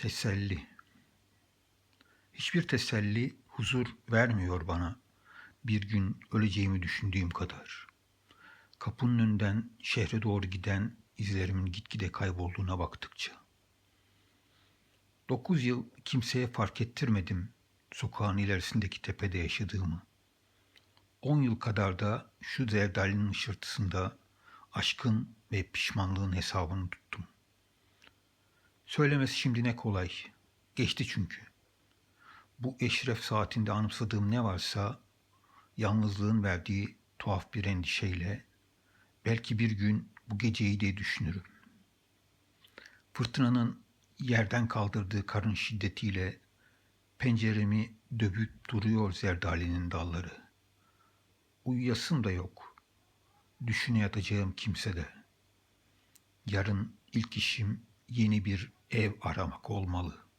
Teselli. Hiçbir teselli huzur vermiyor bana. Bir gün öleceğimi düşündüğüm kadar. Kapının önünden şehre doğru giden izlerimin gitgide kaybolduğuna baktıkça. Dokuz yıl kimseye fark ettirmedim sokağın ilerisindeki tepede yaşadığımı. On yıl kadar da şu zerdalinin ışırtısında aşkın ve pişmanlığın hesabını tuttum. Söylemesi şimdi ne kolay. Geçti çünkü. Bu eşref saatinde anımsadığım ne varsa yalnızlığın verdiği tuhaf bir endişeyle belki bir gün bu geceyi de düşünürüm. Fırtınanın yerden kaldırdığı karın şiddetiyle penceremi dövüp duruyor zerdalinin dalları. Uyuyasım da yok. Düşüne yatacağım kimse de. Yarın ilk işim yeni bir ev aramak olmalı.''